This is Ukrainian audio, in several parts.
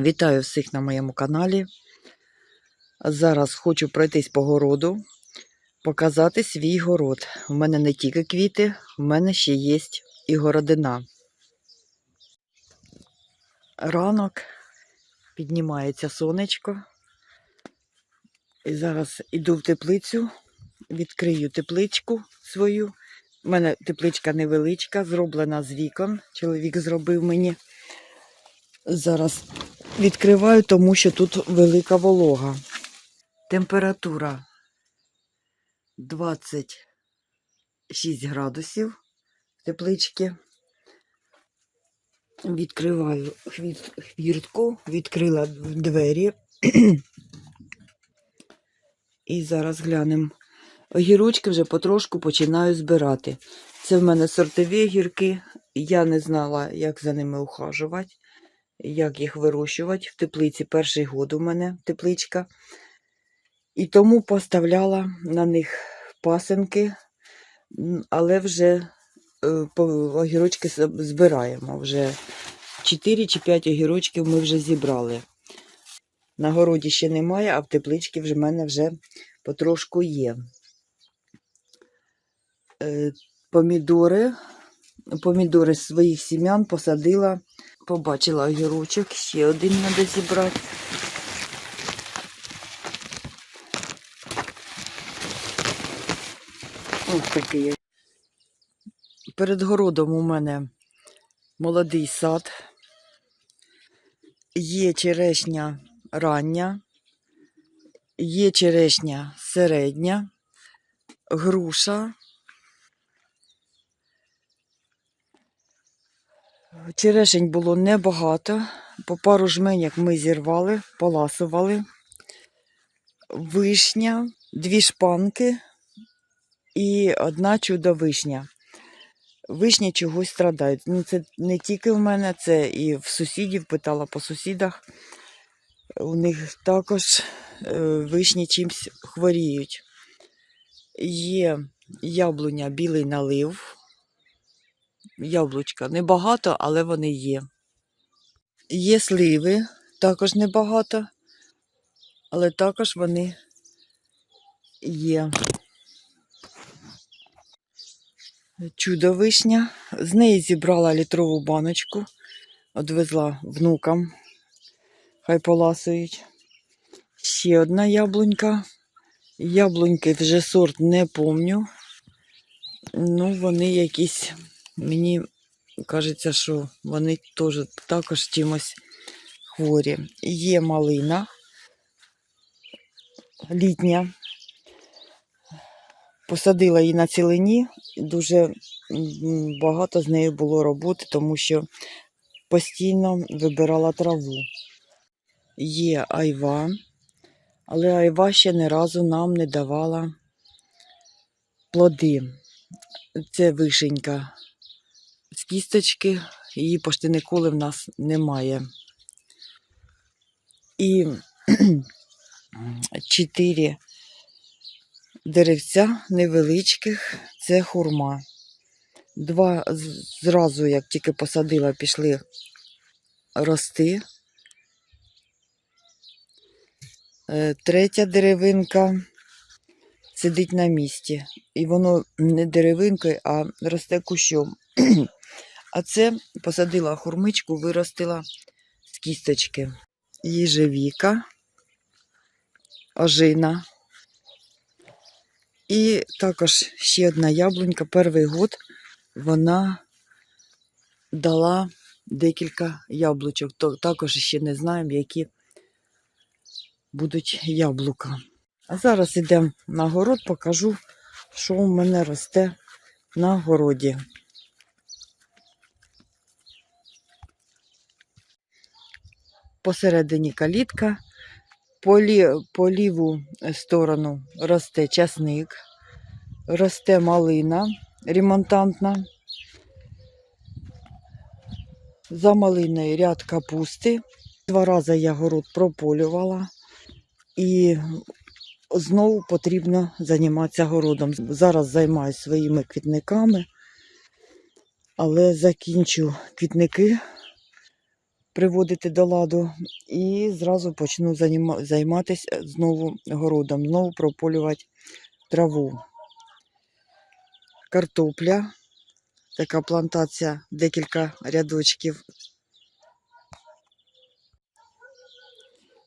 Вітаю всіх на моєму каналі. Зараз хочу пройтись по городу, показати свій город. У мене не тільки квіти, у мене ще є і городина. Ранок піднімається сонечко. І зараз іду в теплицю, відкрию тепличку свою. У мене тепличка невеличка, зроблена з вікон. Чоловік зробив мені. Зараз відкриваю, тому що тут велика волога. Температура 26 градусів в тепличці. Відкриваю хвіртку, відкрила двері. І зараз глянемо. Огірочки вже потрошку починаю збирати. Це в мене сортові огірки. Я не знала, як за ними ухажувати як їх вирощувати в теплиці. Перший год у мене тепличка. І тому поставляла на них пасенки, але вже е, огірочки збираємо. Вже 4 чи 5 огірочків ми вже зібрали. На городі ще немає, а в тепличці в мене вже потрошку є. Е, Помідори, помідори своїх сім'ян посадила Побачила огірочок, ще один треба зібрати. Ось такий. Перед городом у мене молодий сад. Є черешня рання, є черешня середня, груша. Черешень було небагато. По пару жменях ми зірвали, поласували. Вишня, дві шпанки і одна чудо вишня. Вишні чогось страдають. Ну, це не тільки в мене, це і в сусідів, питала по сусідах. У них також е, вишні чимось хворіють. Є яблуня білий налив яблучка. Небагато, але вони є. Є сливи, також небагато, але також вони є. Чудо-вишня. З неї зібрала літрову баночку, одвезла внукам, хай поласують. Ще одна яблунька. Яблуньки вже сорт не помню. Ну, вони якісь Мені кажеться, що вони теж також чимось хворі. Є малина літня. Посадила її на цілині, дуже багато з нею було роботи, тому що постійно вибирала траву. Є айва, але айва ще ні разу нам не давала плоди. Це вишенька з кісточки, її почти ніколи в нас немає. І чотири деревця невеличких це хурма. Два зразу, як тільки посадила, пішли рости. Е, Третя деревинка сидить на місці. І воно не деревинкою, а росте кущом. А це посадила хурмичку, виростила з кісточки. Їжевіка, ожина. І також ще одна яблунька. Перший год вона дала декілька яблучок. Також ще не знаємо, які будуть яблука. А зараз йдемо на город, покажу, що у мене росте на городі. Посередині калітка, по, лі, по ліву сторону росте часник, росте малина ремонтантна. За малиною ряд капусти. Два рази я город прополювала і знову потрібно займатися городом. Зараз займаюся своїми квітниками, але закінчу квітники приводити до ладу. І зразу почну займатися знову городом, знову прополювати траву. Картопля. Така плантація, декілька рядочків.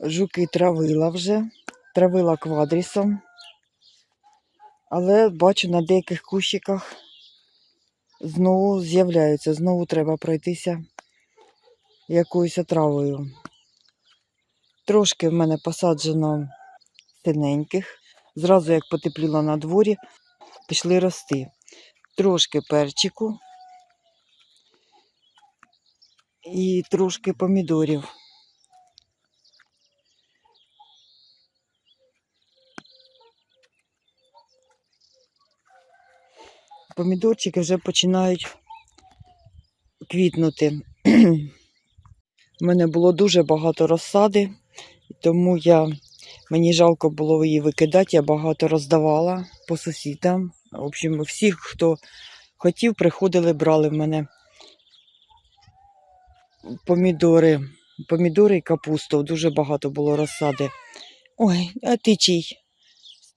Жуки травила вже, травила квадрісом. Але бачу на деяких кущиках знову з'являються, знову треба пройтися якоюсь отравою. Трошки в мене посаджено синеньких. Зразу як потепліло на дворі, пішли рости. Трошки перчику і трошки помідорів. Помідорчики вже починають квітнути. У мене було дуже багато розсади, тому я, мені жалко було її викидати, я багато роздавала по сусідам. В общем, всіх, хто хотів, приходили, брали в мене помідори. Помідори і капусту. Дуже багато було розсади. Ой, а ти чий?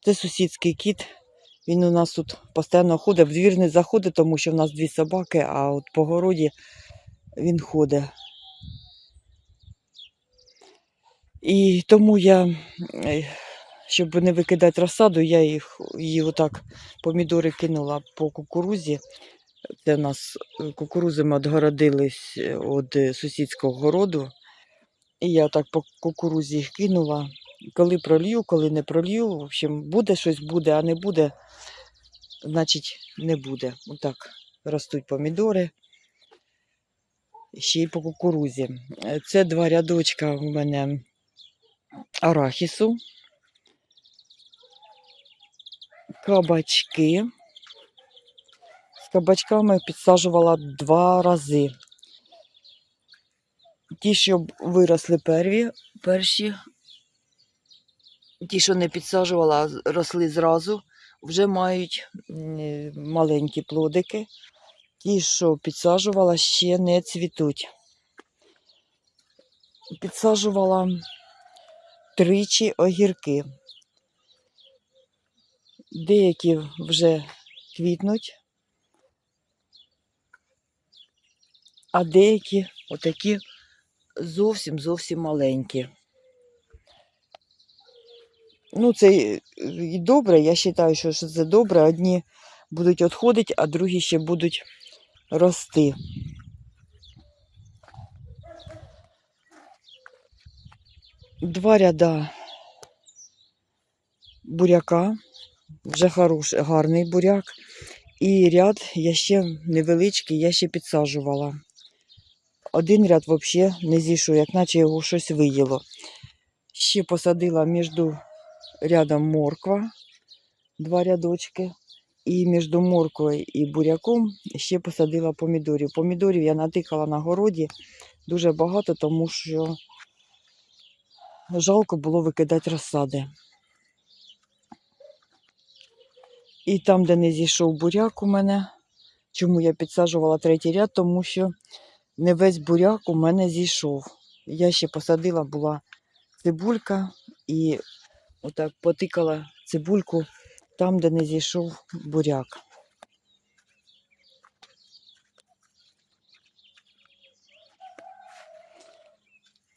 Це сусідський кіт. Він у нас тут постійно ходить, в двір не заходить, тому що в нас дві собаки, а от по городі він ходить. І тому я, е, щоб не викидати розсаду, я їх її отак помідори кинула по кукурузі. Це у нас е, кукурузи ми відгородились від е, сусідського городу. І я так по кукурузі їх кинула. Коли пролью, коли не пролью, в общем, буде щось буде, а не буде, значить не буде. Отак ростуть помідори. Ще й по кукурузі. Е, Це два рядочка у мене арахісу, кабачки. З кабачками підсаджувала два рази. Ті, що виросли перві, перші, ті, що не підсаджувала, росли зразу, вже мають маленькі плодики. Ті, що підсаджувала, ще не цвітуть. Підсаджувала тричі огірки. Деякі вже квітнуть, а деякі отакі зовсім зовсім маленькі. Ну, це і- добре, я вважаю, що це добре. Одні будуть відходити, а другі ще будуть рости. Два ряда буряка, вже хороший, гарний буряк. І ряд я ще невеличкий, я ще підсаджувала. Один ряд взагалі не зійшов, як наче його щось виїло. Ще посадила між рядом морква, два рядочки. І між морквою і буряком ще посадила помідорів. Помідорів я натикала на городі дуже багато, тому що жалко було викидати розсади. І там, де не зійшов буряк у мене, чому я підсаджувала третій ряд, тому що не весь буряк у мене зійшов. Я ще посадила була цибулька і отак потикала цибульку там, де не зійшов буряк.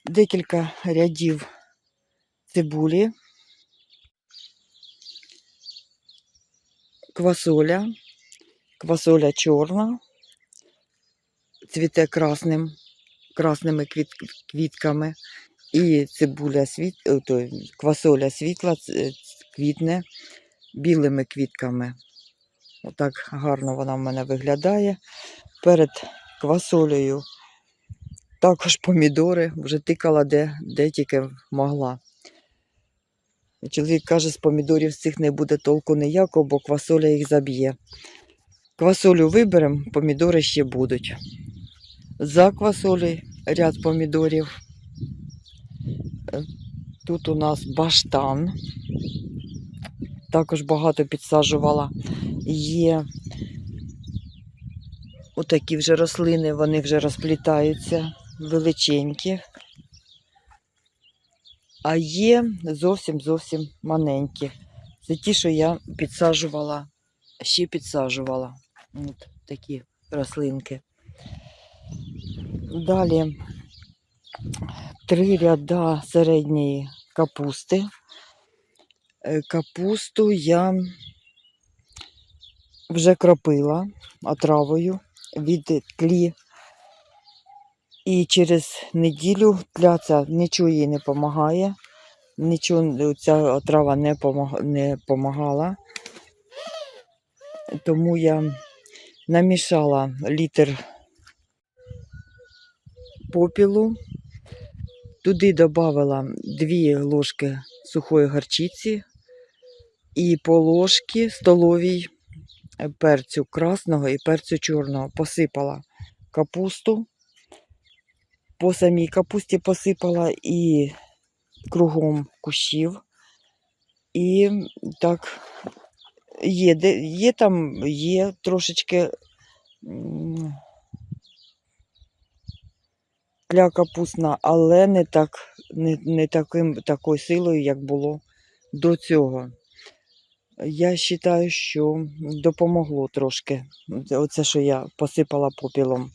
Декілька рядів цибулі, квасоля, квасоля чорна, цвіте красним, красними квіт, квітками. І цибуля світ, то, квасоля світла квітне білими квітками. Отак гарно вона в мене виглядає. Перед квасолею також помідори, вже тикала де, де тільки могла. Чоловік каже, з помідорів з цих не буде толку ніякого, бо квасоля їх заб'є. Квасолю виберемо, помідори ще будуть. За квасолею ряд помідорів. Е, Тут у нас баштан. Також багато підсаджувала. Є отакі вже рослини, вони вже розплітаються. величенькі, а є зовсім зовсім маленькі. Це ті, що я підсаджувала, ще підсаджувала. От такі рослинки. Далі три ряда середньої капусти. Е, Капусту я вже кропила отравою від тлі. І через неділю тля ця нічого їй не допомагає. Нічого ця отрава не допомагала. Тому я намішала літр попілу. Туди додала 2 ложки сухої горчиці і по ложки столовій перцю красного і перцю чорного. Посипала капусту. По самій капусті посипала і кругом кущів. І так, є, де, є там, є трошечки м, тля капусна, але не, так, не, не таким, такою силою, як було до цього. Я вважаю, що допомогло трошки. Оце, що я посипала попілом.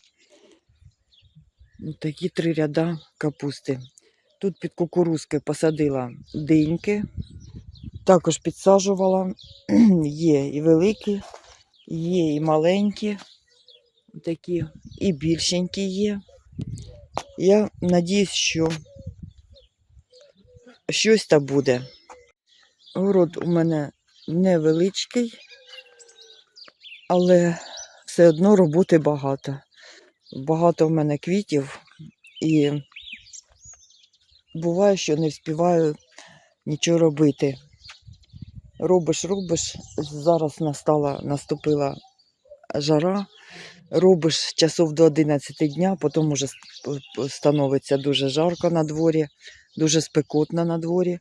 Такі три ряда капусти. Тут під кукурузки посадила диньки, також підсаджувала. Є і великі, є і маленькі, такі, і більшенькі є. Я надіюсь, що щось там буде. Город у мене невеличкий, але все одно роботи багато. Багато в мене квітів і буває, що не встигаю нічого робити. Робиш, робиш, зараз настала, наступила жара, робиш часов до 11 дня, потім уже становиться дуже жарко на дворі, дуже спекотно на дворі.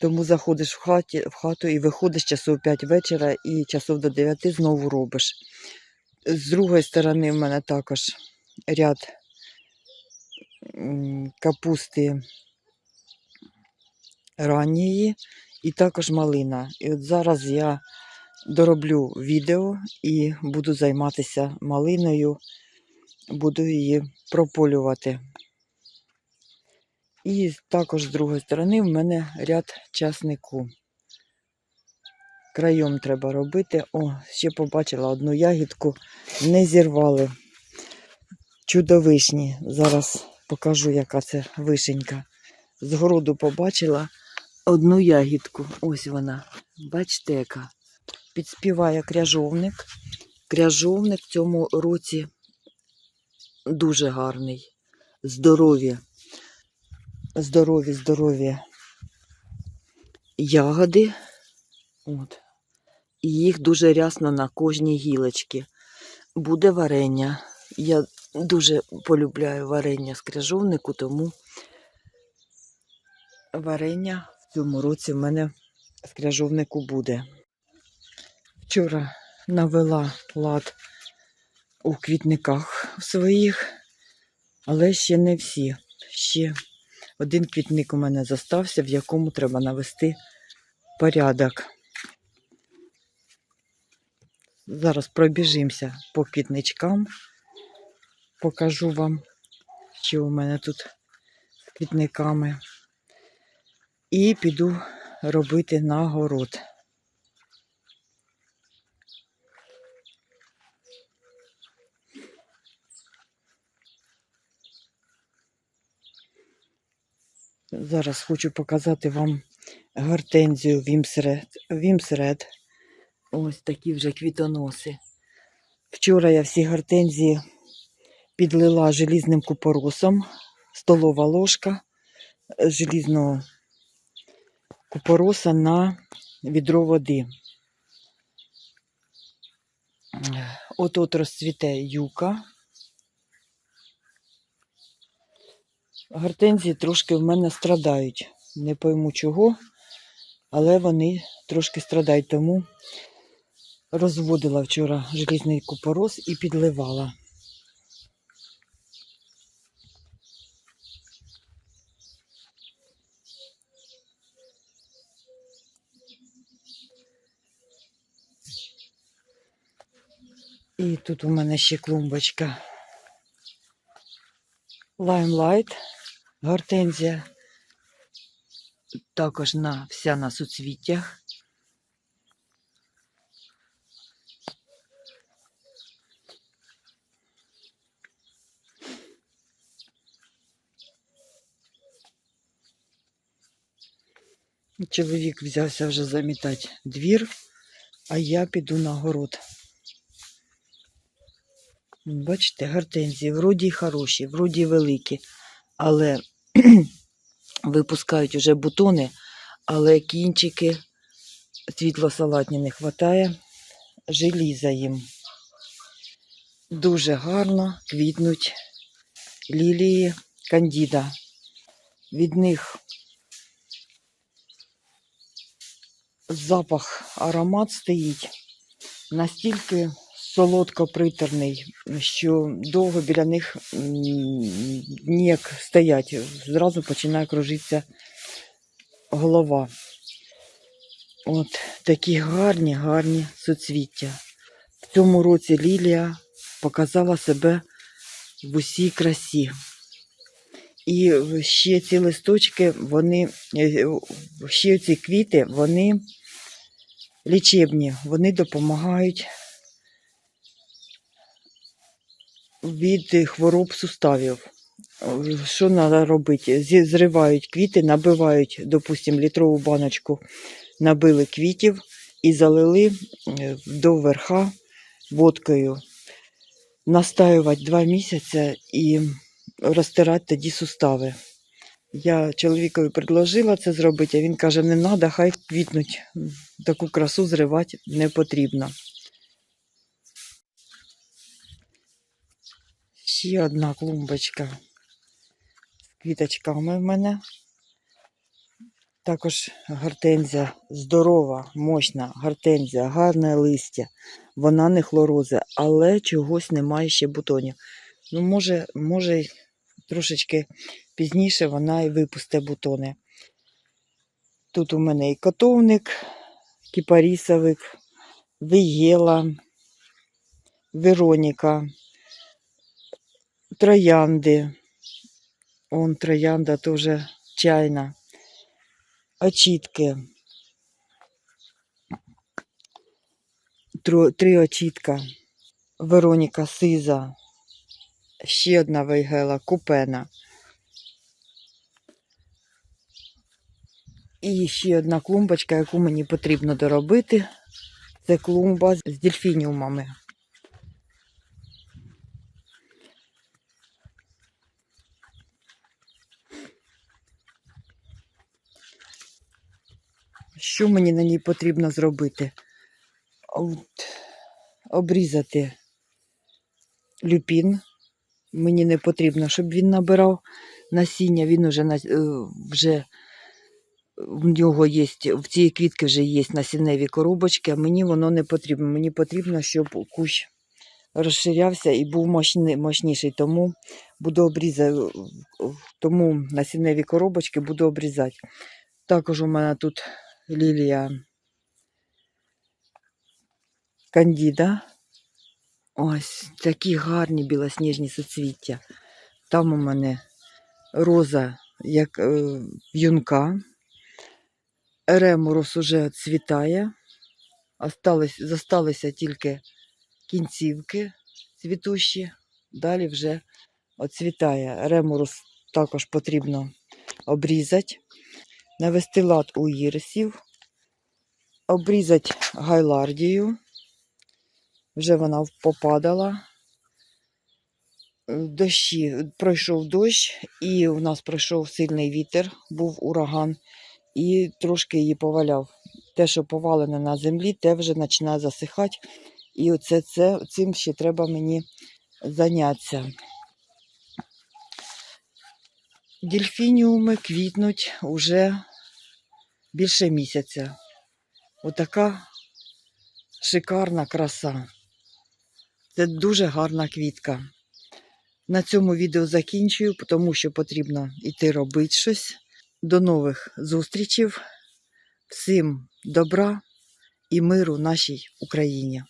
Тому заходиш в, хаті, в хату і виходиш часов 5 вечора і часов до 9 знову робиш. З другої сторони, в мене також ряд капусти ранньої і також малина. І от зараз я дороблю відео і буду займатися малиною, буду її прополювати. І також з другої сторони в мене ряд часнику. Краєм треба робити. О, ще побачила одну ягідку, не зірвали. Чудовишні. Зараз покажу, яка це вишенька. З городу побачила одну ягідку. Ось вона. Бачите, яка. Підспіває кряжовник. Кряжовник в цьому році дуже гарний. Здорові. Здорові, здорові ягоди. От. І їх дуже рясно на кожній гілочці. Буде варення. Я дуже полюбляю варення з кряжовнику, тому варення в цьому році в мене з кряжовнику буде. Вчора навела лад у квітниках своїх, але ще не всі. Ще один квітник у мене зостався, в якому треба навести порядок. Зараз пробіжимося по квітничкам. Покажу вам, що у мене тут з квітниками. І піду робити на город. Зараз хочу показати вам гортензію Вімсред. Вімсред. Ось такі вже квітоноси. Вчора я всі гортензії підлила желізним купоросом, столова ложка желізного купороса на відро води. От от розцвіте юка. Гортензії трошки в мене страдають. Не пойму чого, але вони трошки страдають, тому розводила вчора желізний купорос і підливала. І тут у мене ще клумбочка. Лаймлайт, гортензія. Також на вся на суцвіттях. Чоловік взявся вже замітати двір, а я піду на город. Бачите, гортензії вроді хороші, вроді великі, але випускають уже бутони, але кінчики світло-салатні не вистачає, желіза їм. Дуже гарно квітнуть лілії кандіда. Від них запах, аромат стоїть настільки солодко-приторний, що довго біля них ніяк стоять. Зразу починає кружитися голова. От такі гарні, гарні суцвіття. В цьому році лілія показала себе в усій красі. І ще ці листочки, вони, е, ще ці квіти, вони лічебні, вони допомагають від хвороб суставів. Що треба робити? Зривають квіти, набивають, допустимо, літрову баночку, набили квітів і залили е, до верха водкою. Настаювати два місяці і розтирати тоді сустави. Я чоловікові предложила це зробити, а він каже, не треба, хай квітнуть. Таку красу зривати не потрібно. Ще одна клумбочка з квіточками в мене. Також гортензія здорова, мощна гортензія, гарне листя. Вона не хлорозе, але чогось немає ще бутонів. Ну, може, може, трошечки пізніше вона і випусте бутони. Тут у мене і котовник, кіпарісовик, вієла, Вероніка, троянди. Он троянда теж чайна. Очітки. Три очітка. Вероніка Сиза. Ще одна вейгела, купена. І ще одна клумбочка, яку мені потрібно доробити. Це клумба з дельфініумами. Що мені на ній потрібно зробити? От, обрізати люпін. Мені не потрібно, щоб він набирав насіння. Він уже, е, вже в нього є, в цієї квітки вже є насінневі коробочки, а мені воно не потрібно. Мені потрібно, щоб кущ розширявся і був мощніший. Тому буду обрізати, тому насінневі коробочки буду обрізати. Також у мене тут лілія кандіда. Ось такі гарні білосніжні суцвіття. Там у мене роза, як е, юнка. Реморос уже цвітає. Остались, зосталися тільки кінцівки цвітущі. Далі вже оцвітає. Реморус також потрібно обрізати, навести лад у ірисів, обрізати гайлардію. Вже вона попадала. Дощі, пройшов дощ, і у нас пройшов сильний вітер, був ураган, і трошки її поваляв. Те, що повалене на землі, те вже починає засихати. І оце, це, цим ще треба мені зайнятися. Дельфініуми квітнуть уже більше місяця. Отака шикарна краса. Це дуже гарна квітка. На цьому відео закінчую, тому що потрібно йти робити щось. До нових зустрічей. Всім добра і миру нашій Україні.